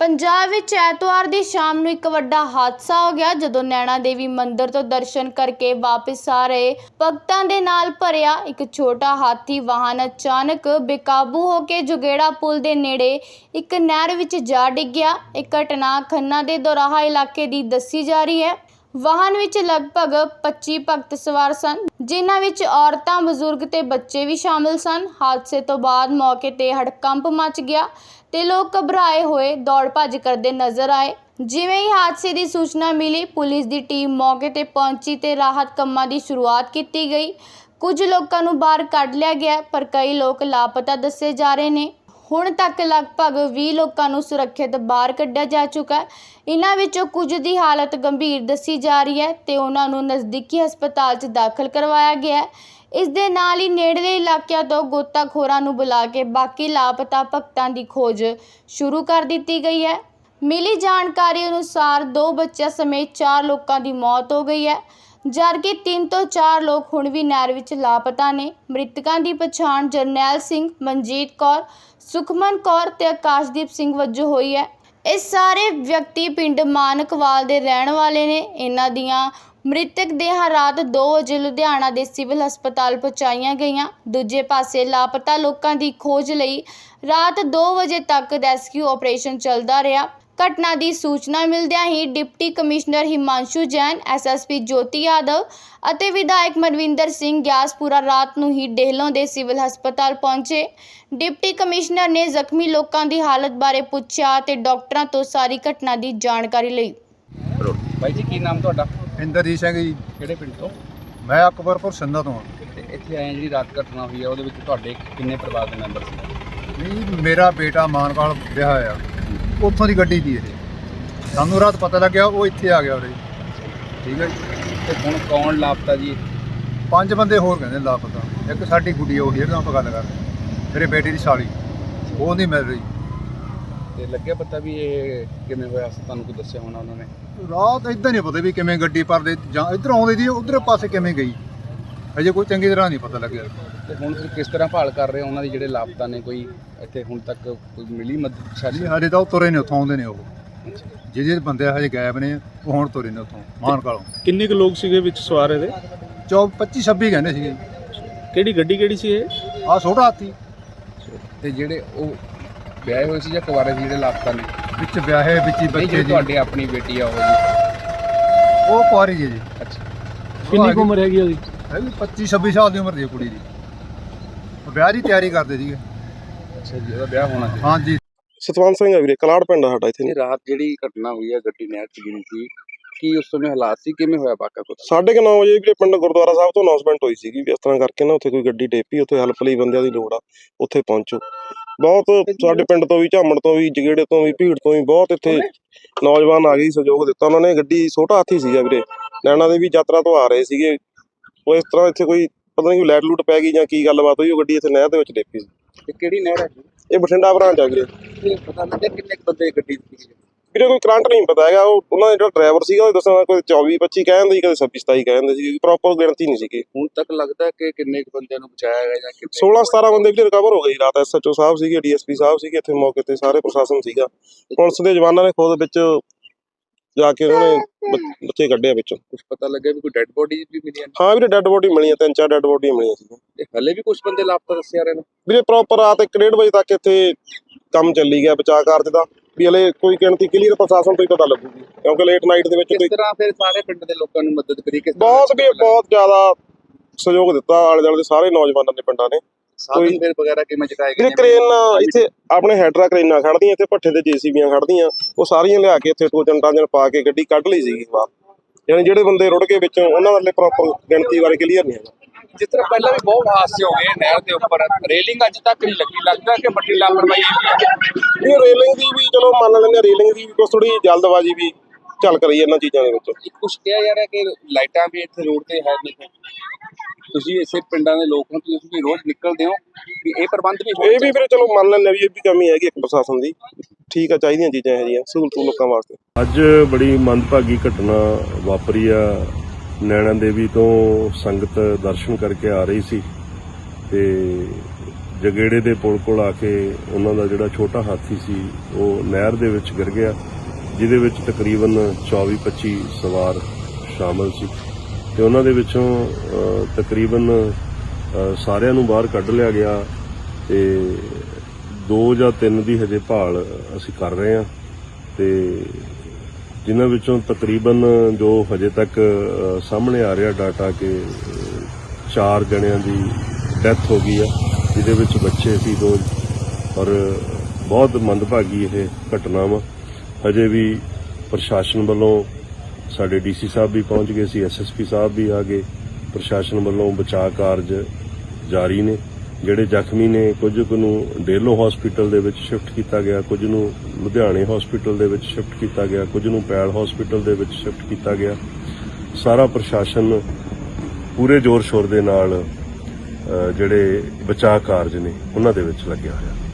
ਪੰਜਾਬ ਵਿੱਚ ਐਤਵਾਰ ਦੀ ਸ਼ਾਮ ਨੂੰ ਇੱਕ ਵੱਡਾ ਹਾਦਸਾ ਹੋ ਗਿਆ, ਜਦੋਂ ਨੈਣਾ ਦੇਵੀ ਮੰਦਿਰ ਤੋਂ ਦਰਸ਼ਨ ਕਰਕੇ ਵਾਪਸ ਆ ਰਹੇ। ਭਗਤਾਂ ਦੇ ਨਾਲ ਭਰਿਆ ਇੱਕ ਛੋਟਾ ਹਾਥੀ ਵਾਹਨ ਅਚਾਨਕ ਬੇਕਾਬੂ ਹੋ ਕੇ ਜੁਗੇੜਾ ਪੁਲ ਦੇ ਨੇੜੇ ਇੱਕ ਨਹਿਰ ਵਿੱਚ ਜਾ ਡਿੱਗਿਆ। ਇਹ ਘਟਨਾ ਖੰਨਾ ਦੇ ਦੋਰਾਹਾ ਇਲਾਕੇ ਦੀ ਦੱਸੀ ਜਾ ਰਹੀ ਹੈ। ਵਾਹਨ ਵਿੱਚ ਲਗਭਗ 25 ਭਗਤ ਸਵਾਰ ਸਨ, ਜਿਨ੍ਹਾਂ ਵਿੱਚ ਔਰਤਾਂ, ਬਜ਼ੁਰਗ ਤੇ ਬੱਚੇ ਵੀ ਸ਼ਾਮਲ ਸਨ। ਹਾਦਸੇ ਤੋਂ ਬਾਅਦ ਮੌਕੇ ਤੇ ਹੜਕੰਪ ਮਚ ਗਿਆ ਤੇ ਲੋਕ ਘਬਰਾਏ ਹੋਏ ਦੌੜ ਭੱਜ ਕਰਦੇ ਨਜ਼ਰ ਆਏ। ਜਿਵੇਂ ਹੀ ਹਾਦਸੇ ਦੀ ਸੂਚਨਾ ਮਿਲੀ, ਪੁਲਿਸ ਦੀ ਟੀਮ ਮੌਕੇ ਤੇ ਪਹੁੰਚੀ ਤੇ ਰਾਹਤ ਕੰਮਾਂ ਦੀ ਸ਼ੁਰੂਆਤ ਕੀਤੀ ਗਈ। ਕੁਝ ਲੋਕਾਂ ਨੂੰ ਬਾਹਰ ਕੱਢ ਲਿਆ ਗਿਆ, ਪਰ ਕਈ ਲੋਕ ਲਾਪਤਾ ਦੱਸੇ ਜਾ ਰਹੇ ਨੇ। ਹੁਣ ਤੱਕ ਲਗਭਗ 20 ਲੋਕਾਂ ਨੂੰ ਸੁਰੱਖਿਅਤ ਬਾਹਰ ਕੱਢਿਆ ਜਾ ਚੁੱਕਾ ਹੈ। ਇਨ੍ਹਾਂ ਵਿੱਚੋਂ ਕੁਝ ਦੀ ਹਾਲਤ ਗੰਭੀਰ ਦੱਸੀ ਜਾ ਰਹੀ ਹੈ ਤੇ ਉਹਨਾਂ ਨੂੰ ਨਜ਼ਦੀਕੀ ਹਸਪਤਾਲ 'ਚ ਦਾਖਲ ਕਰਵਾਇਆ ਗਿਆ ਹੈ। ਇਸ ਦੇ ਨਾਲ ਹੀ ਨੇੜਲੇ ਇਲਾਕਿਆਂ ਤੋਂ ਗੋਤਾਖੋਰਾਂ ਨੂੰ ਬੁਲਾ ਕੇ ਬਾਕੀ ਲਾਪਤਾ ਭਗਤਾਂ ਦੀ ਖੋਜ ਸ਼ੁਰੂ ਕਰ ਦਿੱਤੀ ਗਈ ਹੈ। ਮਿਲੀ ਜਾਣਕਾਰੀ ਅਨੁਸਾਰ ਦੋ ਬੱਚਿਆਂ ਸਮੇਤ ਚਾਰ ਲੋਕਾਂ ਦੀ ਮੌਤ ਹੋ ਗਈ ਹੈ। ਜਦਕਿ ਤਿੰਨ ਤੋਂ ਚਾਰ ਲੋਕ ਹੁਣ ਵੀ ਨਹਿਰ ਵਿੱਚ ਲਾਪਤਾ ਨੇ। ਮ੍ਰਿਤਕਾਂ ਦੀ ਪਛਾਣ ਜਰਨੈਲ ਸਿੰਘ, ਮਨਜੀਤ ਕੌਰ, ਸੁਖਮਨ ਕੌਰ ਤੇ ਆਕਾਸ਼ਦੀਪ ਸਿੰਘ ਵਜੋਂ ਹੋਈ ਹੈ। ਇਹ ਸਾਰੇ ਵਿਅਕਤੀ ਪਿੰਡ ਮਾਨਕਵਾਲ ਦੇ ਰਹਿਣ ਵਾਲੇ ਨੇ। ਇਹਨਾਂ ਦੀਆਂ ਮ੍ਰਿਤਕ ਦੇਹਾਂ ਰਾਤ 2 ਵਜੇ ਲੁਧਿਆਣਾ ਦੇ ਸਿਵਲ ਹਸਪਤਾਲ ਪਹੁੰਚਾਈਆਂ ਗਈਆਂ। ਦੂਜੇ ਪਾਸੇ ਲਾਪਤਾ ਲੋਕਾਂ ਦੀ ਖੋਜ ਲਈ ਰਾਤ 2 ਵਜੇ ਤੱਕ ਰੈਸਕਿਊ ਆਪਰੇਸ਼ਨ ਚੱਲਦਾ ਰਿਹਾ। ਘਟਨਾ ਦੀ ਸੂਚਨਾ ਮਿਲਦਿਆਂ ਹੀ deputy commissioner Himanshu Jain SSP Jyoti Yadav ਅਤੇ ਵਿਧਾਇਕ ਮਨਵਿੰਦਰ ਸਿੰਘ ਗਿਆਸਪੁਰਾ ਰਾਤ ਨੂੰ ਹੀ ਡੇਹਲੋਂ ਦੇ ਸਿਵਲ ਹਸਪਤਾਲ ਪਹੁੰਚੇ। ਡਿਪਟੀ ਕਮਿਸ਼ਨਰ ਨੇ ਜ਼ਖਮੀ ਲੋਕਾਂ ਦੀ ਹਾਲਤ ਬਾਰੇ ਪੁੱਛਿਆ ਤੇ ਡਾਕਟਰਾਂ ਤੋਂ ਸਾਰੀ ਘਟਨਾ ਦੀ ਜਾਣਕਾਰੀ ਲਈ। ਬਾਈ ਜੀ ਕੀ ਨਾਮ ਤੁਹਾਡਾ? ਇੰਦਰਜੀਤ ਸਿੰਘ ਜੀ। ਕਿਹੜੇ ਪਿੰਡ ਤੋਂ? ਮੈਂ ਅਕਬਰਪੁਰ ਸੰਧਾ ਤੋਂ ਹਾਂ। ਤੇ ਇੱਥੇ ਆਏ ਜਿਹੜੀ ਰਾਤ ਘਟਨਾ ਹੋਈ ਹੈ ਉਹਦੇ ਵਿੱਚ ਤੁਹਾਡੇ ਕਿੰਨੇ ਪਰਿਵਾਰ ਦੇ ਮੈਂਬਰ ਸੀ? ਮੇਰਾ ਬੇਟਾ ਮਾਨਵਾਲ ਵਿਆਹ ਆ ਉੱਥੋਂ ਦੀ ਗੱਡੀ ਦੀ ਇਹ। ਸਾਨੂੰ ਰਾਤ ਪਤਾ ਲੱਗਿਆ ਉਹ ਇੱਥੇ ਆ ਗਿਆ ਉਰੇ। ਠੀਕ ਹੈ ਜੀ? ਤੇ ਹੁਣ ਕੌਣ ਲਾਪਤਾ ਜੀ? ਪੰਜ ਬੰਦੇ ਹੋਰ ਕਹਿੰਦੇ ਲਾਪਤਾ। ਇੱਕ ਸਾਡੀ ਗੁੱਡੀ ਉਹ ਜਿਹਦੇ ਨਾਲ ਆਪਾਂ ਗੱਲ ਕਰ ਰਹੇ। ਮੇਰੇ ਬੇਟੇ ਦੀ ਸਾਲੀ। ਉਹ ਨਹੀਂ ਮਿਲ ਰਹੀ। ਤੇ ਲੱਗਿਆ ਪਤਾ ਵੀ ਇਹ ਕਿਵੇਂ ਹੋਇਆ? ਸੀ ਤੁਹਾਨੂੰ ਕੋਈ ਦੱਸਿਆ ਹੋਣਾ ਉਹਨਾਂ ਨੇ? ਰਾਤ ਇਦਾਂ ਨਹੀਂ ਪਤਾ ਵੀ ਕਿਵੇਂ ਗੱਡੀ ਪਰਦੇ ਜਾਂ ਇੱਧਰ ਆਉਂਦੀ ਦੀ ਉਧਰ ਪਾਸੇ ਕਿਵੇਂ ਗਈ। ਅਜੇ ਕੋਈ ਚੰਗੀ ਤਰ੍ਹਾਂ ਨਹੀਂ ਪਤਾ ਲੱਗਿਆ। ਤੇ ਹੁਣ ਤੁਸੀਂ ਕਿਸ ਤਰ੍ਹਾਂ ਭਾਲ ਕਰ ਰਹੇ ਹੋ? ਉਹਨਾਂ ਦੀ ਜਿਹੜੇ ਲਾਪਤਾ ਨੇ ਕੋਈ ਇੱਥੇ ਹੁਣ ਤੱਕ ਕੋਈ ਮਿਲੀ ਮਦਦ ਜੀ ਸਾਡੀ ਹਜੇ ਤਾਂ ਉਹ ਤੁਰੇ ਨੇ ਉੱਥੋਂ ਆਉਂਦੇ ਨੇ ਉਹ। ਜਿਹੜੇ ਬੰਦੇ ਹਜੇ ਗਾਇਬ ਨੇ ਉਹ ਹੁਣ ਤੁਰੇ ਨੇ ਉੱਥੋਂ ਮਾਨਕਾਲੋਂ ਕਿੰਨੇ ਕੁ ਲੋਕ ਸੀਗੇ ਵਿੱਚ ਸਵਾਰ ਇਹਦੇ? ਚੌਕ 25 26 ਕਹਿੰਦੇ ਸੀਗੇ। ਕਿਹੜੀ ਗੱਡੀ ਕਿਹੜੀ ਸੀ ਇਹ? ਆ ਛੋਟਾ ਹਾਥੀ। ਤੇ ਜਿਹੜੇ ਉਹ ਵਿਆਹੇ ਹੋਏ ਸੀ ਜਾਂ ਕੁਆਰੇ ਸੀ ਜਿਹੜੇ ਲਾਪਤਾ ਨੇ? ਵਿੱਚ ਵਿਆਹੇ ਵਿੱਚ ਹੀ ਨਹੀਂ ਬੱਚੇ ਜਿਹੜੀ ਜੀ। ਤੁਹਾਡੀ ਆਪਣੀ ਬੇਟੀ ਆ ਉਹ ਜੀ? ਉਹ ਕੁਆਰੀ ਜੀ। ਜੀ ਅੱਛਾ। ਕਿੰਨੀ ਕੁ ਉਮਰ ਹੈਗੀ ਉਹਦੀ? ਹੈਗੀ 25 26 ਸਾਲ ਦੀ ਉਮਰ ਦੀ ਹੈ ਕੁੜੀ ਦੀ। ਉਹ ਵਿਆਹ ਦੀ ਤਿਆਰੀ ਕਰਦੇ ਸੀਗੇ। ਅੱਛਾ ਜੀ ਉਹਦਾ ਵਿਆਹ ਹੋਣਾ ਸੀ। ਹਾਂਜੀ। ਸਤਵੰਤ ਸਿੰਘ ਆ ਵੀਰੇ ਕਲਾੜ ਪਿੰਡ ਆ ਸਾਡਾ ਇੱਥੇ। ਇਹ ਰਾਤ ਜਿਹੜੀ ਘਟਨਾ ਹੋਈ ਹੈ ਗੱਡੀ ਨਹਿਰ ਚ ਗਿਰੀ ਸੀ ਕੀ ਉਸ ਸਮੇਂ ਹਾਲਾਤ ਸੀ? ਕਿਵੇਂ ਹੋਇਆ ਵਾਕਾ ਕੁਛ ਸਾਢੇ ਕੁ ਨੌ ਵਜੇ ਵੀਰੇ ਪਿੰਡ ਗੁਰਦੁਆਰਾ ਸਾਹਿਬ ਤੋਂ ਅਨਾਉਂਸਮੈਂਟ ਹੋਈ ਸੀਗੀ ਵੀ ਇਸ ਤਰ੍ਹਾਂ ਕਰਕੇ ਨਾ ਉੱਥੇ ਕੋਈ ਗੱਡੀ ਡੇਪੀ ਉੱਥੇ ਹੈਲਪ ਲਈ ਬੰਦਿਆਂ ਦੀ ਲੋੜ ਆ ਉੱਥੇ ਪਹੁੰਚੋ। ਬਹੁਤ ਸਾਡੇ ਪਿੰਡ ਤੋਂ ਵੀ ਝਾਮਣ ਤੋਂ ਵੀ ਜਗੇੜੇ ਤੋਂ ਵੀ ਭੀੜ ਤੋਂ ਵੀ ਬਹੁਤ ਇੱਥੇ ਨੌਜਵਾਨ ਆ ਗਏ ਸਹਿਯੋਗ ਦਿੱਤਾ। ਉਹਨਾਂ ਨੇ ਗੱਡੀ ਛੋਟਾ ਹਾਥੀ ਸੀਗਾ ਵੀਰੇ। ਨੈਣਾ ਦੇ ਵੀ ਯਾਤਰਾ ਤੋਂ ਆ ਰਹੇ ਸੀਗੇ। ਉਹ ਇਸ ਤਰ੍ਹਾਂ ਇੱਥੇ ਕੋਈ ਪਤਾ ਨਹੀਂ ਕੋਈ ਲਾਈਟ ਲੂਟ ਪੈ ਗਈ ਜਾਂ ਕੀ ਗੱਲਬਾਤ ਹੋਈ ਉਹ ਗੱਡੀ ਇੱਥੇ ਨਹਿਰ ਦੇ ਵਿੱਚ ਡੇਪੀ ਸੀ। ਤੇ ਕਿਹੜੀ ਨਹਿਰ ਹੈ ਇਹ ਬਠਿੰਡਾ ਬ੍ਰਾਂਚ ਆ ਵੀਰੇ। ਇਹ ਪਤਾ ਲੱਗਿਆ ਕਿੰਨੇ ਕੁ ਬੰਦੇ ਗੱਡੀ ਸੀ ਵੀਰੇ ਕੋਈ ਕਰੰਟ ਨਹੀਂ ਪਤਾ ਹੈਗਾ ਉਹ ਉਹਨਾਂ ਦਾ ਜਿਹੜਾ ਡਰਾਈਵਰ ਸੀਗਾ ਉਹ ਦੱਸਣਾ ਕੋਈ 24 25 ਕਹਿੰਦੇ ਸੀ ਕਦੇ 26 27 ਕਹਿੰਦੇ ਸੀ ਪ੍ਰੋਪਰ ਗਿਣਤੀ ਨਹੀਂ ਸੀਗੀ। ਹੁਣ ਤੱਕ ਲੱਗਦਾ ਕਿ ਕਿੰਨੇ ਕੁ ਬੰਦਿਆਂ ਨੂੰ ਬਚਾਇਆ ਗਿਆ ਜਾਂ ਕਿੰਨੇ 16 17 ਬੰਦੇ ਵੀ ਰਿਕਵਰ ਹੋ ਗਏ ਜੀ ਰਾਤ ਐਸਐਚਓ ਸਾਹਿਬ ਸੀਗੇ ਡੀਐਸਪੀ ਸਾਹਿਬ ਸੀਗੇ ਇੱਥੇ ਮੌਕੇ ਤੇ ਸਾਰੇ ਪ੍ਰਸ਼ਾਸਨ ਸੀਗਾ। ਪੁਲਿਸ ਦੇ ਜਵਾਨਾਂ ਨੇ ਖੁਦ ਵਿੱਚ ਜਾ ਕੇ ਉਹਨਾਂ ਨੇ ਬ- ਬੱਚੇ ਕੱਢਿਆ ਵਿੱਚੋਂ। ਕੁਝ ਪਤਾ ਲੱਗਿਆ ਵੀ ਕੋਈ ਡੈੱਡ ਬੋਡੀ ਵੀ ਮਿਲੀਆਂ ਨੇ? ਹਾਂ ਵੀਰੇ ਡੈੱਡ ਬੋਡੀ ਮਿਲੀਆਂ ਤਿੰਨ ਚਾਰ ਡੈੱਡ ਬੋਡੀਆਂ ਮਿਲੀਆਂ ਸੀ। ਤੇ ਹਲੇ ਵੀ ਕੁਝ ਬੰਦੇ ਲਾਪਤਾ ਦੱਸਿਆ ਰਹੇ ਨੇ? ਵੀਰੇ ਪ੍ਰੋਪਰ ਰਾਤ 1:30 ਵਜੇ ਤੱਕ ਇੱਥੇ ਕੰਮ ਚੱਲੀ ਗਿਆ ਬਚਾਅ ਕਾਰਜ ਦਾ ਵੀ ਹਲੇ ਕੋਈ ਗਿਣਤੀ ਕਲੀਅਰ ਪ੍ਰਸ਼ਾਸਨ ਤੋਂ ਹੀ ਪਤਾ ਲੱਗੂਗੀ ਕਿਉਂਕਿ ਲੇਟ ਨਾਈਟ ਦੇ ਵਿੱਚ ਕਿਸ ਕੋਈ ਤਰ੍ਹਾਂ ਫਿਰ ਸਾਰੇ ਪਿੰਡ ਦੇ ਲੋਕਾਂ ਨੂੰ ਮਦਦ ਕਰੀ ਕਿਸ ਤਰ੍ਹਾਂ ਬਹੁਤ ਵੀ ਬਹੁਤ ਜ਼ਿਆਦਾ ਸਹਿਯੋਗ ਦਿੱਤਾ ਆਲੇ ਦੁਆਲੇ ਦੇ ਸਾਰੇ ਨੌਜਵਾਨਾਂ ਨੇ ਪਿੰਡਾਂ ਨੇ। ਸਾਧਨ ਫਿਰ ਵਗੈਰਾ ਕਿਵੇਂ ਚੁਕਾਏ ਗਏ? ਕਰੇਨ ਇੱਥੇ ਆਪਣੇ ਹੈਡਰਾ ਕਰੇਨਾਂ ਖੜਦੀਆਂ ਇੱਥੇ ਭੱਠੇ ਤੇ ਜੀਸੀਬੀਆਂ ਖੜਦੀਆਂ ਉਹ ਸਾਰੀਆਂ ਲਿਆ ਕੇ ਇੱਥੇ ਟੋਜਨ ਟਾਂਜਨ ਪਾ ਕੇ ਗੱਡੀ ਕੱਢ ਲਈ ਸੀਗੀ ਬਾਹਰ। ਯਾਨੀ ਜਿਹੜੇ ਬੰਦੇ ਰੁੜ ਗਏ ਵਿੱਚੋਂ ਉਹਨਾਂ ਵਾਲੇ ਪ੍ਰੋਪਰ ਗਿਣਤੀ ਬਾਰੇ ਕਲੀਅਰ ਨਹੀਂ ਹੈਗਾ। ਜਿਸ ਤਰ੍ਹਾਂ ਪਹਿਲਾਂ ਵੀ ਬਹੁਤ ਹਾਦਸੇ ਹੋ ਗਏ ਨਹਿਰ ਦੇ ਉੱਪਰ ਰੇਲਿੰਗ ਅੱਜ ਤੱਕ ਨਹੀਂ ਲੱਗੀ। ਲੱਗਦਾ ਕਿ ਵੱਡੀ ਲਾਪਰਵਾਹੀ ਹੈ। ਇਹ ਰੇਲਿੰਗ ਦੀ ਵੀ ਚਲੋ ਮੰਨ ਲੈਂਦੇ ਰੇਲਿੰਗ ਦੀ ਵੀ ਕੁਛ ਥੋੜੀ ਜਲਦਬਾਜ਼ੀ ਵੀ ਚੱਲ ਕਰੀ ਇਹਨਾਂ ਚੀਜ਼ਾਂ ਦੇ ਵਿੱਚ। ਕੁਝ ਕਿਹਾ ਜਾ ਰਿਹਾ ਕਿ ਲਾਈਟਾਂ ਵੀ ਇੱਥੇ ਰੋਡ ਤੇ ਹੈ ਨਹੀਂ। ਤੁਸੀਂ ਇਸੇ ਪਿੰਡਾਂ ਦੇ ਲੋਕ ਹੋ ਤੁਸੀਂ ਵੀ ਰੋਜ਼ ਨਿਕਲਦੇ ਹੋ ਵੀ ਇਹ ਪ੍ਰਬੰਧ ਵੀ ਹੋਣੇ ਇਹ ਵੀ ਵੀਰੇ ਚਲੋ ਮੰਨ ਲੈਂਦੇ ਵੀ ਇਹ ਵੀ ਕਮੀ ਹੈਗੀ ਇੱਕ ਪ੍ਰਸ਼ਾਸਨ ਦੀ। ਠੀਕ ਆ ਚਾਹੀਦੀਆਂ ਚੀਜ਼ਾਂ ਇਹ ਜੀਆਂ ਸਹੂਲਤ ਲੋਕਾਂ ਵਾਸਤੇ। ਅੱਜ ਬੜੀ ਮੰਦਭਾਗੀ ਘਟਨਾ ਵਾਪਰੀ ਆ। ਨੈਣਾ ਦੇਵੀ ਤੋਂ ਸੰਗਤ ਦਰਸ਼ਨ ਕਰਕੇ ਆ ਰਹੀ ਸੀ ਤੇ ਜਗੇੜੇ ਦੇ ਪੁਲ ਕੋਲ ਆ ਕੇ ਉਹਨਾਂ ਦਾ ਜਿਹੜਾ ਛੋਟਾ ਹਾਥੀ ਸੀ ਉਹ ਨਹਿਰ ਦੇ ਵਿੱਚ ਗਿਰ ਗਿਆ ਜਿਹਦੇ ਵਿੱਚ ਤਕਰੀਬਨ 24-25 ਸਵਾਰ ਸ਼ਾਮਲ ਸੀ। ਤੇ ਉਹਨਾਂ ਦੇ ਵਿੱਚੋਂ ਤਕਰੀਬਨ ਸਾਰਿਆਂ ਨੂੰ ਬਾਹਰ ਕੱਢ ਲਿਆ ਗਿਆ ਤੇ ਦੋ ਜਾਂ ਤਿੰਨ ਦੀ ਹਜੇ ਭਾਲ ਅਸੀਂ ਕਰ ਰਹੇ ਹਾਂ ਤੇ ਜਿਨ੍ਹਾਂ ਵਿੱਚੋਂ ਤਕਰੀਬਨ ਜੋ ਹਜੇ ਤੱਕ ਸਾਹਮਣੇ ਆ ਰਿਹਾ ਡਾਟਾ ਕਿ ਚਾਰ ਜਣਿਆਂ ਦੀ ਡੈਥ ਹੋ ਗਈ ਆ, ਜਿਹਦੇ ਵਿੱਚ ਬੱਚੇ ਸੀ ਦੋ ਔਰ ਬਹੁਤ ਮੰਦਭਾਗੀ ਇਹ ਘਟਨਾ ਵਾ। ਹਜੇ ਵੀ ਪ੍ਰਸ਼ਾਸਨ ਵੱਲੋਂ ਸਾਡੇ ਡੀਸੀ ਸਾਹਿਬ ਵੀ ਪਹੁੰਚ ਗਏ ਸੀ ਐਸਐਸਪੀ ਸਾਹਿਬ ਵੀ ਆ ਗਏ, ਪ੍ਰਸ਼ਾਸਨ ਵੱਲੋਂ ਬਚਾਅ ਕਾਰਜ ਜਾਰੀ ਨੇ, ਜਿਹੜੇ ਜ਼ਖਮੀ ਨੇ ਕੁਝ ਨੂੰ ਡੇਲੋ ਹਸਪੀਟਲ ਦੇ ਵਿੱਚ ਸ਼ਿਫਟ ਕੀਤਾ ਗਿਆ, ਕੁਝ ਨੂੰ ਲੁਧਿਆਣੇ ਹਸਪੀਟਲ ਦੇ ਵਿੱਚ ਸ਼ਿਫਟ ਕੀਤਾ ਗਿਆ, ਕੁਝ ਨੂੰ ਪੈਲ ਹਸਪੀਟਲ ਦੇ ਵਿੱਚ ਸ਼ਿਫਟ ਕੀਤਾ ਗਿਆ। ਸਾਰਾ ਪ੍ਰਸ਼ਾਸਨ ਪੂਰੇ ਜ਼ੋਰ ਸ਼ੋਰ ਦੇ ਨਾਲ ਜਿਹੜੇ ਬਚਾਅ ਕਾਰਜ ਨੇ, ਉਹਨਾਂ ਦੇ ਵਿੱਚ ਲੱਗਿਆ ਹੋਇਆ।